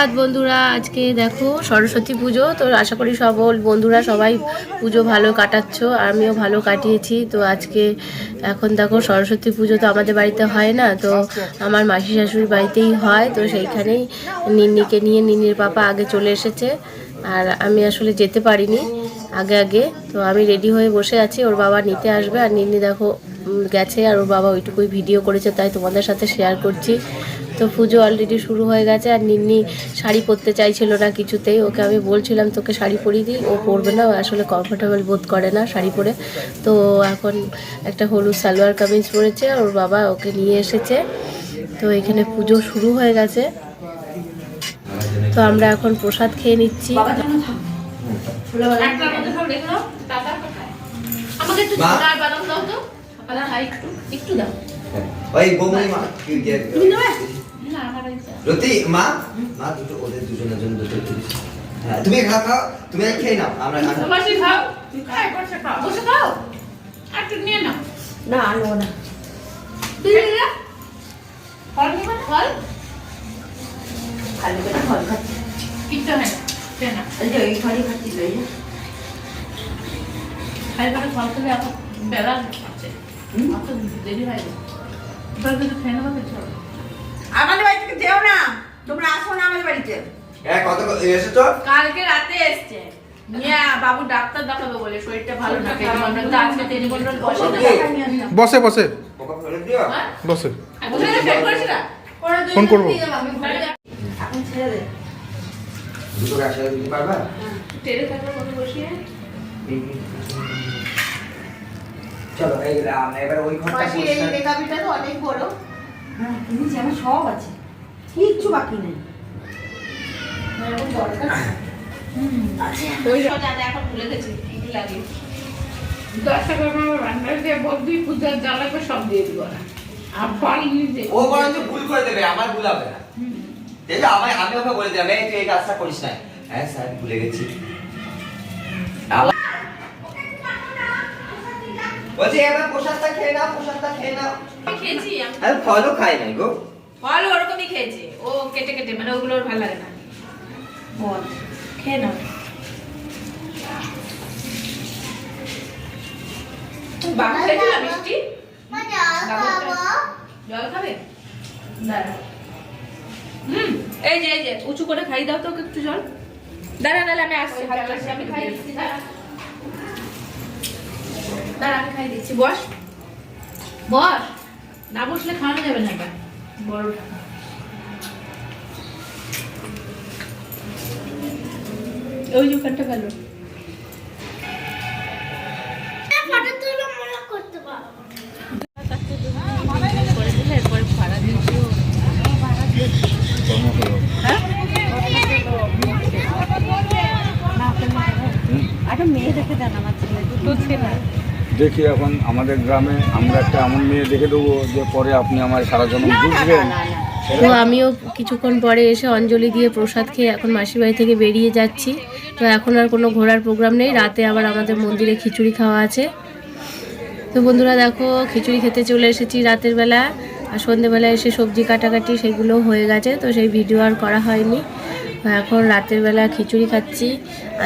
সুপ্রভাত বন্ধুরা। আজকে দেখো সরস্বতী পুজো, তো আশা করি সব বন্ধুরা সবাই পুজো ভালো কাটাচ্ছ, আমিও ভালো কাটিয়েছি। তো আজকে এখন দেখো সরস্বতী পুজো তো আমাদের বাড়িতে হয় না, তো আমার মাসি শাশুড়ির বাড়িতেই হয়, তো সেইখানেই নিন্নিকে নিয়ে নিন্নির পাপা আগে চলে এসেছে, আর আমি আসলে যেতে পারিনি আগে আগে। তো আমি রেডি হয়ে বসে আছি, ওর বাবা নিতে আসবে, আর নিন্নি দেখো গেছে, আর ওর বাবা ওইটুকুই ভিডিও করেছে, তাই তোমাদের সাথে শেয়ার করছি। তো পুজো অলরেডি শুরু হয়ে গেছে আর নিন্নি শাড়ি পরতে চাইছিল না কিছুতেই। ওকে আমি বলছিলাম তোকে শাড়ি পরিয়ে দিই ও পরবে না ও আসলে কমফোর্টেবল বোধ করে না শাড়ি পরে। তো এখন একটা হলুদ সালোয়ার কামিজ পরেছে আর ওর বাবা ওকে নিয়ে এসেছে। তো এখানে পুজো শুরু হয়ে গেছে। তো আমরা এখন প্রসাদ খেয়ে নিচ্ছি? আমাকে একটু আর বাদাম দাও তো। সকালে খাই একটু, একটু দাও। ওই বৌমনি মা কি যে- তুমি রতি মা মা দুটো ওদের দুজনের জন্য দুটো হ্যাঁ তুমি খাও খাও তুমি খেয়ে নাও আমরা খাও। খাও, বসে খাও। বসে খাও। আর একটু নিয়ে নাও। না আনব না তুই ফল নিবে ফল? খালি পেটে ফল খাচ্ছি কিচ্ছু হয় না। এই যে এই ঘরে খাচ্ছি খালি পেটে ফল খেলে আবার বেলা। অত দেরি হয় না। এবার কিন্তু খেয়ে নেব কিছু। আমাদের বাড়ি থেকে যেও না তোমরা আসো না আমাদের বাড়িতে। হ্যাঁ কত এসেছ? কালকে রাতে এসছে। বাবু ডাক্তার দেখাবে বলে শরীরটা ভালো না আজকে টেলিমন্ডল বসে বসে। বসে পোকা ফেলে দিও। হ্যাঁ? বসে। বসে ফোন করব। চলো এবার ওই ঘরটা তো অনেক বড়। হ্যাঁ তুমি সব আছে। কিচ্ছু বাকি নেই। ওই দাদা এখন ভুলে গেছি কি লাগে। দশ টাকা আমার রান্নার দিয়ে বলবি পূজার যা সব দিয়ে দিব না। আর ফল নিজে ও বরঞ্চ ভুল করে দেবে আমার ভুল হবে না। আছে আমি আমি ওকে বলে দিলাম এই তুই এই কাজটা করিস না। হ্যাঁ স্যার ভুলে গেছি। বলছি এবার প্রসাদটা খেয়ে নাও প্রসাদটা খেয়ে নাও। খেয়েছি আমি আমি ফলও খাই নাই গো। ফল ওরকমই খেয়েছি। ও কেটে কেটে মানে ওগুলো ওর ভালো লাগে না। বল খেয়ে নাও। বাবু। খেয়েছিল মিষ্টি জল খাবে। দাঁড়া। হুম এই যে এই যে উঁচু করে খাই দাও তো ওকে একটু জল। দাঁড়া দাঁড়া আমি আসছি আমি খাই দিচ্ছি দাঁড়া। দাঁড়া আমি খাই দিচ্ছি বস। বস? না বসলে খাওয়ানো যাবে না এবার। বড়টা ওই যে ওখানটা গেল একটা মেয়ে দেখে দেন আমার ছেলে দুটো ছেলে। দেখি এখন আমাদের গ্রামে আমরা একটা এমন মেয়ে দেখে দেবো যে পরে আপনি আমার সারা জন্ম বুঝবেন। তো আমিও কিছুক্ষণ পরে এসে অঞ্জলি দিয়ে প্রসাদ খেয়ে এখন মাসির বাড়ি থেকে বেরিয়ে যাচ্ছি। তো এখন আর কোনো ঘোরার প্রোগ্রাম নেই। রাতে আবার আমাদের মন্দিরে খিচুড়ি খাওয়া আছে। তো বন্ধুরা দেখো খিচুড়ি খেতে চলে এসেছি রাতের বেলা। আর সন্ধেবেলা এসে সবজি কাটাকাটি সেগুলো হয়ে গেছে তো সেই ভিডিও আর করা হয়নি। তো এখন রাতের বেলা খিচুড়ি খাচ্ছি।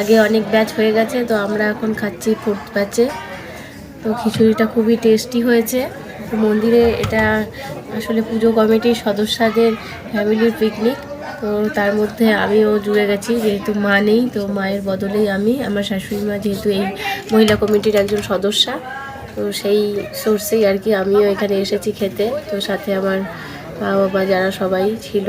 আগে অনেক ব্যাচ হয়ে গেছে তো আমরা এখন খাচ্ছি ফোর্থ ব্যাচে তো খিচুড়িটা খুবই টেস্টি হয়েছে। তো মন্দিরে এটা আসলে পুজো কমিটির সদস্যদের ফ্যামিলির পিকনিক তো তার মধ্যে আমিও জুড়ে গেছি, যেহেতু মা নেই, তো মায়ের বদলেই আমি, আমার শাশুড়ি মা যেহেতু এই মহিলা কমিটির একজন সদস্যা, তো সেই সোর্সেই আর কি আমিও এখানে এসেছি খেতে। তো সাথে আমার মা বাবা যারা সবাই ছিল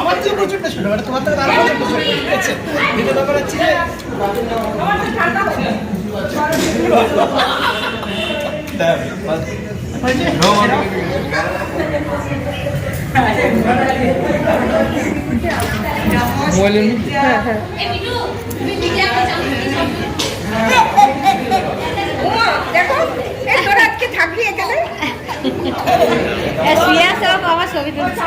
আমার তো প্রচণ্ড ছোট মানে তোমার তো আরও প্রচণ্ড ছোট ঠিক আছে। কিন্তু ব্যাপার হচ্ছে যে শুয়ে আছে ও বাবা ছবি তুলছে